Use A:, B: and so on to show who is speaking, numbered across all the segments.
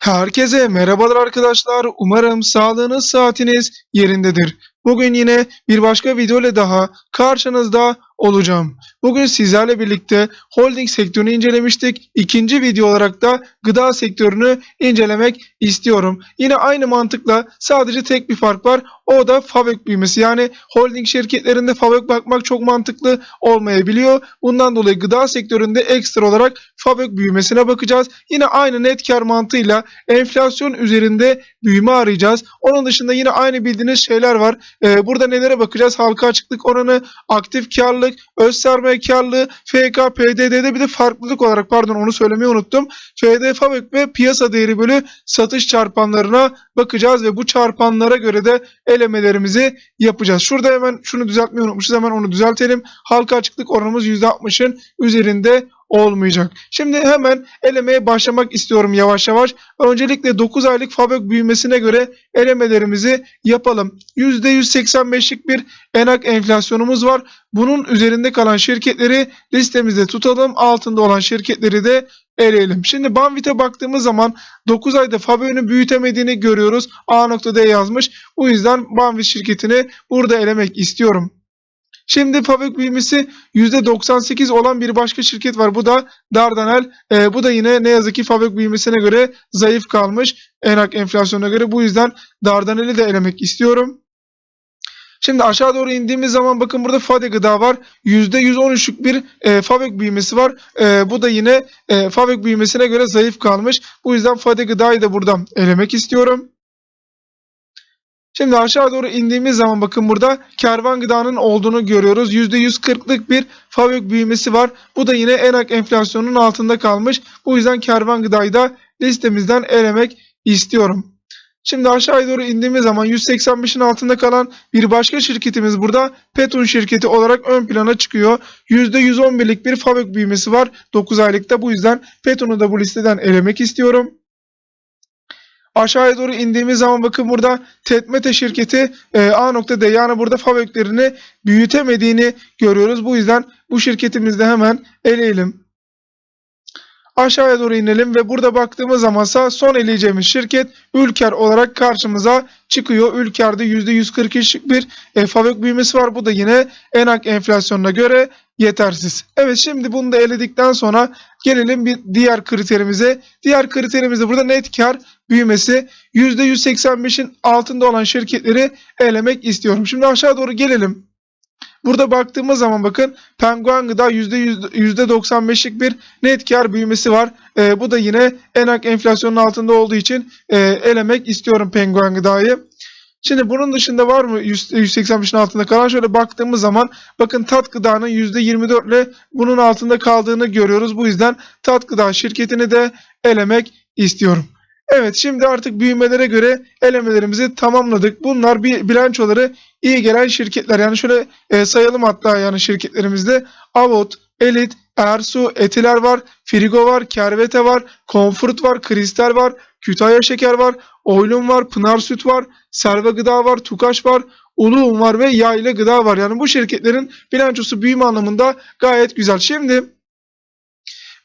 A: Herkese merhabalar arkadaşlar. Umarım sağlığınız saatiniz yerindedir. Bugün yine bir başka video ile daha karşınızda olacağım. Bugün sizlerle birlikte holding sektörünü incelemiştik. İkinci video olarak da gıda sektörünü incelemek istiyorum. Yine aynı mantıkla sadece tek bir fark var. O da fabrik büyümesi. Yani holding şirketlerinde fabrik bakmak çok mantıklı olmayabiliyor. Bundan dolayı gıda sektöründe ekstra olarak fabrik büyümesine bakacağız. Yine aynı net kar mantığıyla enflasyon üzerinde büyüme arayacağız. Onun dışında yine aynı bildiğiniz şeyler var. Ee, burada nelere bakacağız? Halka açıklık oranı, aktif karlılık, öz sermaye karlılığı, FK, PDD'de bir de farklılık olarak pardon onu söylemeyi unuttum. FD fabrik ve piyasa değeri bölü satış çarpanlarına bakacağız ve bu çarpanlara göre de elemelerimizi yapacağız. Şurada hemen şunu düzeltmeyi unutmuşuz. Hemen onu düzeltelim. Halka açıklık oranımız %60'ın üzerinde olmayacak. Şimdi hemen elemeye başlamak istiyorum yavaş yavaş. Öncelikle 9 aylık fabrik büyümesine göre elemelerimizi yapalım. %185'lik bir enak enflasyonumuz var. Bunun üzerinde kalan şirketleri listemizde tutalım. Altında olan şirketleri de eleyelim. Şimdi Banvit'e baktığımız zaman 9 ayda Fabio'nun büyütemediğini görüyoruz. A noktada yazmış. Bu yüzden Banvit şirketini burada elemek istiyorum. Şimdi fabrik büyümesi %98 olan bir başka şirket var. Bu da Dardanel. Ee, bu da yine ne yazık ki fabrik büyümesine göre zayıf kalmış. Enak enflasyona göre. Bu yüzden Dardanel'i de elemek istiyorum. Şimdi aşağı doğru indiğimiz zaman bakın burada Fade gıda var. %113'lük bir e, fabrik büyümesi var. E, bu da yine e, fabrik büyümesine göre zayıf kalmış. Bu yüzden Fade gıdayı da buradan elemek istiyorum. Şimdi aşağı doğru indiğimiz zaman bakın burada kervan gıdanın olduğunu görüyoruz. %140'lık bir fabrik büyümesi var. Bu da yine enak enflasyonun altında kalmış. Bu yüzden kervan gıdayı da listemizden elemek istiyorum. Şimdi aşağıya doğru indiğimiz zaman 185'in altında kalan bir başka şirketimiz burada Petun şirketi olarak ön plana çıkıyor. %111'lik bir fabrik büyümesi var 9 aylıkta. Bu yüzden Petun'u da bu listeden elemek istiyorum. Aşağıya doğru indiğimiz zaman bakın burada Tetmete şirketi e, A noktada yani burada fabriklerini büyütemediğini görüyoruz. Bu yüzden bu şirketimizi de hemen eleyelim. Aşağıya doğru inelim ve burada baktığımız zamansa son eleyeceğimiz şirket Ülker olarak karşımıza çıkıyor. Ülker'de %143'lük bir e, fabrik büyümesi var. Bu da yine enak enflasyonuna göre yetersiz. Evet şimdi bunu da eledikten sonra gelelim bir diğer kriterimize. Diğer kriterimiz de burada net kar büyümesi. %185'in altında olan şirketleri elemek istiyorum. Şimdi aşağı doğru gelelim. Burada baktığımız zaman bakın Penguen Gıda %95'lik bir net kar büyümesi var. E, bu da yine enak enflasyonun altında olduğu için e, elemek istiyorum Penguen Gıda'yı. Şimdi bunun dışında var mı 185'in altında kalan? Şöyle baktığımız zaman bakın tat gıdanın %24 ile bunun altında kaldığını görüyoruz. Bu yüzden tat gıda şirketini de elemek istiyorum. Evet şimdi artık büyümelere göre elemelerimizi tamamladık. Bunlar bir bilançoları iyi gelen şirketler. Yani şöyle e, sayalım hatta yani şirketlerimizde Avot, Elit, Ersu, Etiler var, Frigo var, Kervete var, Comfort var, Kristal var, Kütahya Şeker var, Oylum var, Pınar Süt var, Serve Gıda var, Tukaş var, Uluğum var ve Yayla Gıda var. Yani bu şirketlerin bilançosu büyüme anlamında gayet güzel. Şimdi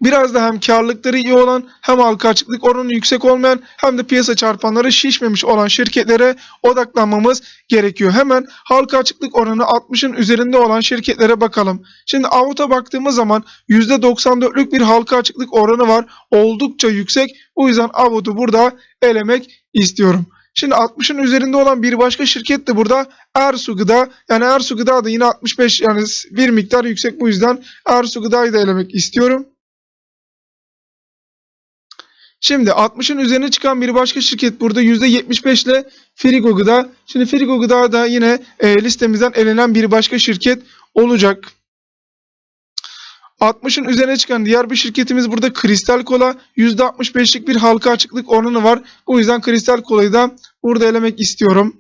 A: biraz da hem karlılıkları iyi olan hem halka açıklık oranı yüksek olmayan hem de piyasa çarpanları şişmemiş olan şirketlere odaklanmamız gerekiyor. Hemen halka açıklık oranı 60'ın üzerinde olan şirketlere bakalım. Şimdi Avut'a baktığımız zaman %94'lük bir halka açıklık oranı var. Oldukça yüksek. Bu yüzden Avut'u burada elemek istiyorum. Şimdi 60'ın üzerinde olan bir başka şirket de burada Ersu Gıda. Yani Ersu Gıda da yine 65 yani bir miktar yüksek bu yüzden Ersu Gıda'yı da elemek istiyorum. Şimdi 60'ın üzerine çıkan bir başka şirket burada %75 ile Frigo Gıda. Şimdi Frigo Gıda da yine e, listemizden elenen bir başka şirket olacak. 60'ın üzerine çıkan diğer bir şirketimiz burada Kristal Kola. %65'lik bir halka açıklık oranı var. Bu yüzden Kristal Kola'yı da burada elemek istiyorum.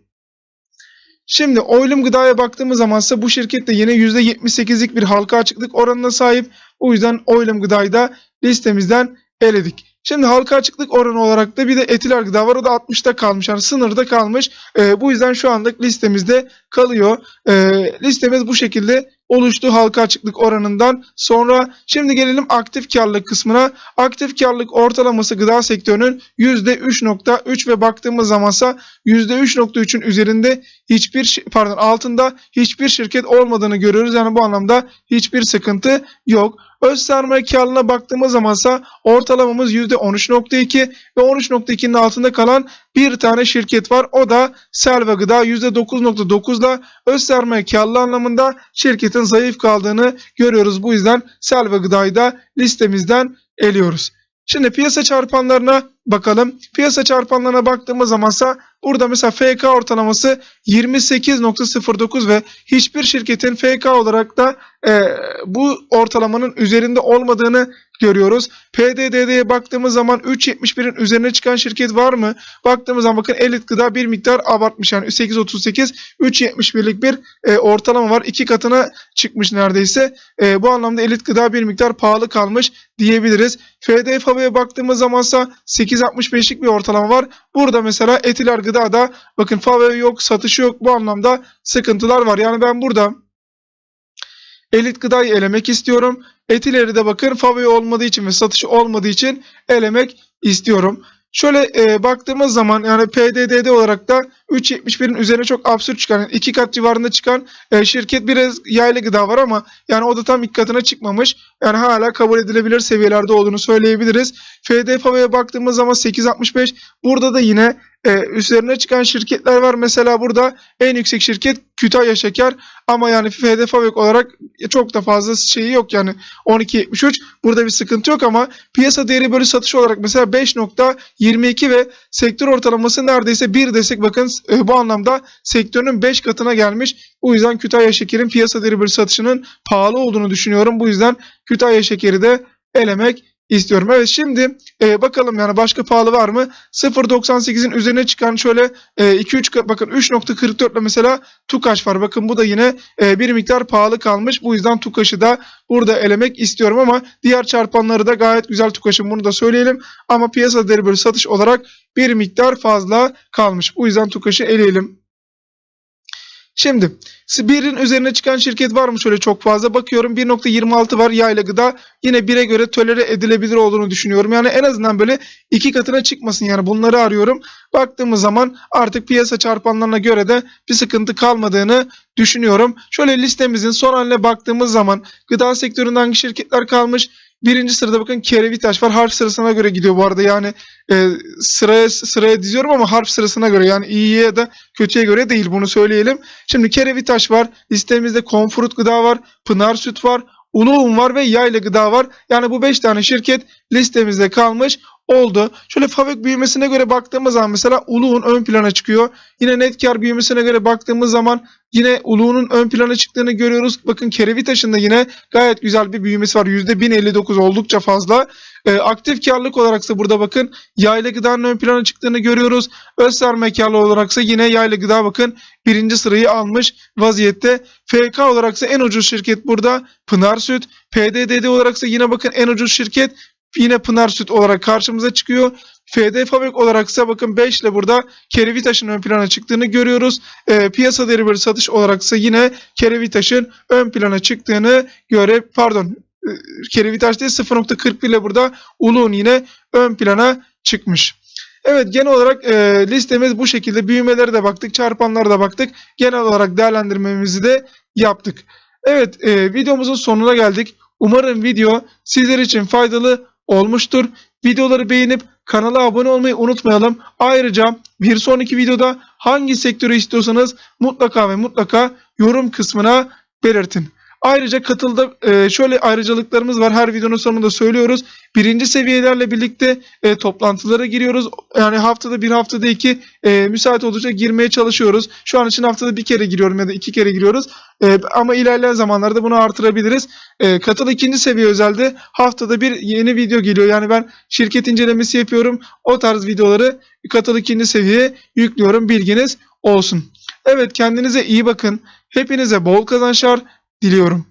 A: Şimdi Oylum Gıda'ya baktığımız zaman ise bu şirket de yine %78'lik bir halka açıklık oranına sahip. O yüzden Oylum Gıda'yı da listemizden eledik. Şimdi halka açıklık oranı olarak da bir de etiler gıda var. O da 60'ta kalmış. Yani sınırda kalmış. E, bu yüzden şu anlık listemizde kalıyor. E, listemiz bu şekilde oluştu halka açıklık oranından sonra. Şimdi gelelim aktif karlılık kısmına. Aktif karlılık ortalaması gıda sektörünün %3.3 ve baktığımız zamansa %3.3'ün üzerinde hiçbir pardon altında hiçbir şirket olmadığını görüyoruz. Yani bu anlamda hiçbir sıkıntı yok. Öz sermaye karlılığına baktığımız zamansa ortalamamız %13.2 ve 13.2'nin altında kalan bir tane şirket var. O da Selva Gıda %9.9 ile öz sermaye karlılığı anlamında şirketin zayıf kaldığını görüyoruz. Bu yüzden Selva Gıda'yı da listemizden eliyoruz. Şimdi piyasa çarpanlarına bakalım. Piyasa çarpanlarına baktığımız zamansa burada mesela FK ortalaması 28.09 ve hiçbir şirketin FK olarak da e, bu ortalamanın üzerinde olmadığını görüyoruz. PDD'ye baktığımız zaman 3.71'in üzerine çıkan şirket var mı? Baktığımız zaman bakın Elit Gıda bir miktar abartmış yani 8.38 3.71'lik bir e, ortalama var. iki katına çıkmış neredeyse. E, bu anlamda Elit Gıda bir miktar pahalı kalmış diyebiliriz. FDFA'ya baktığımız zamansa 8.65'lik bir ortalama var. Burada mesela Etiler Gıda'da bakın Faveo yok, satışı yok. Bu anlamda sıkıntılar var. Yani ben burada Elit Gıda'yı elemek istiyorum. Etileri de bakın Faveo olmadığı için ve satışı olmadığı için elemek istiyorum. Şöyle e, baktığımız zaman yani PDD'de olarak da 3.71'in üzerine çok absürt çıkan, yani iki kat civarında çıkan e, şirket biraz yaylı gıda var ama yani o da tam iki katına çıkmamış. Yani hala kabul edilebilir seviyelerde olduğunu söyleyebiliriz. FDFA'ya baktığımız zaman 8.65 burada da yine e, üzerine çıkan şirketler var. Mesela burada en yüksek şirket Kütahya Şeker ama yani FDFAVEK olarak çok da fazla şeyi yok yani 12.73 burada bir sıkıntı yok ama piyasa değeri bölü satış olarak mesela 5.22 ve sektör ortalaması neredeyse 1 desek bakın e, bu anlamda sektörün 5 katına gelmiş. Bu yüzden Kütahya Şeker'in piyasa değeri bölü satışının pahalı olduğunu düşünüyorum. Bu yüzden Kütahya Şeker'i de elemek istiyorum. Evet şimdi e, bakalım yani başka pahalı var mı? 0.98'in üzerine çıkan şöyle 2-3 bakın 3.44 ile mesela Tukaş var. Bakın bu da yine e, bir miktar pahalı kalmış. Bu yüzden Tukaş'ı da burada elemek istiyorum ama diğer çarpanları da gayet güzel Tukaş'ın bunu da söyleyelim. Ama piyasa değeri bölü satış olarak bir miktar fazla kalmış. Bu yüzden Tukaş'ı eleyelim. Şimdi birin üzerine çıkan şirket var mı şöyle çok fazla bakıyorum 1.26 var yayla gıda yine 1'e göre tolere edilebilir olduğunu düşünüyorum. Yani en azından böyle iki katına çıkmasın yani bunları arıyorum. Baktığımız zaman artık piyasa çarpanlarına göre de bir sıkıntı kalmadığını düşünüyorum. Şöyle listemizin son haline baktığımız zaman gıda sektöründe hangi şirketler kalmış? Birinci sırada bakın Kerevitaş var. Harf sırasına göre gidiyor bu arada. Yani e, sıraya sıraya diziyorum ama harf sırasına göre. Yani iyiye ya da kötüye göre değil bunu söyleyelim. Şimdi Kerevitaş var. Listemizde Konfrut Gıda var. Pınar Süt var. Uluğum var ve Yayla Gıda var. Yani bu 5 tane şirket listemizde kalmış oldu. Şöyle fabrik büyümesine göre baktığımız zaman mesela Uluğun ön plana çıkıyor. Yine net kar büyümesine göre baktığımız zaman yine Uluğun'un ön plana çıktığını görüyoruz. Bakın Kerevitaş'ın da yine gayet güzel bir büyümesi var. %1059 oldukça fazla. Ee, aktif karlılık olaraksa burada bakın yayla gıdanın ön plana çıktığını görüyoruz. Öz sermaye karlı olaraksa yine yayla gıda bakın birinci sırayı almış vaziyette. FK olaraksa en ucuz şirket burada Pınar Süt. PDDD olaraksa yine bakın en ucuz şirket yine Pınar Süt olarak karşımıza çıkıyor. FD Fabrik olaraksa bakın 5 ile burada Kerevitaş'ın ön plana çıktığını görüyoruz. E, piyasa değeri satış olaraksa yine Kerevitaş'ın ön plana çıktığını göre pardon e, Kerevitaş değil 0.41 ile burada Uluğun yine ön plana çıkmış. Evet genel olarak e, listemiz bu şekilde. Büyümelere de baktık, çarpanlara da baktık. Genel olarak değerlendirmemizi de yaptık. Evet e, videomuzun sonuna geldik. Umarım video sizler için faydalı olmuştur. Videoları beğenip kanala abone olmayı unutmayalım. Ayrıca bir sonraki videoda hangi sektörü istiyorsanız mutlaka ve mutlaka yorum kısmına belirtin. Ayrıca katılda e, şöyle ayrıcalıklarımız var. Her videonun sonunda söylüyoruz. Birinci seviyelerle birlikte e, toplantılara giriyoruz. Yani haftada bir haftada iki e, müsait oldukça girmeye çalışıyoruz. Şu an için haftada bir kere giriyorum ya da iki kere giriyoruz. E, ama ilerleyen zamanlarda bunu artırabiliriz. E, katıl ikinci seviye özelde haftada bir yeni video geliyor. Yani ben şirket incelemesi yapıyorum. O tarz videoları katıl ikinci seviyeye yüklüyorum. Bilginiz olsun. Evet kendinize iyi bakın. Hepinize bol kazançlar diliyorum.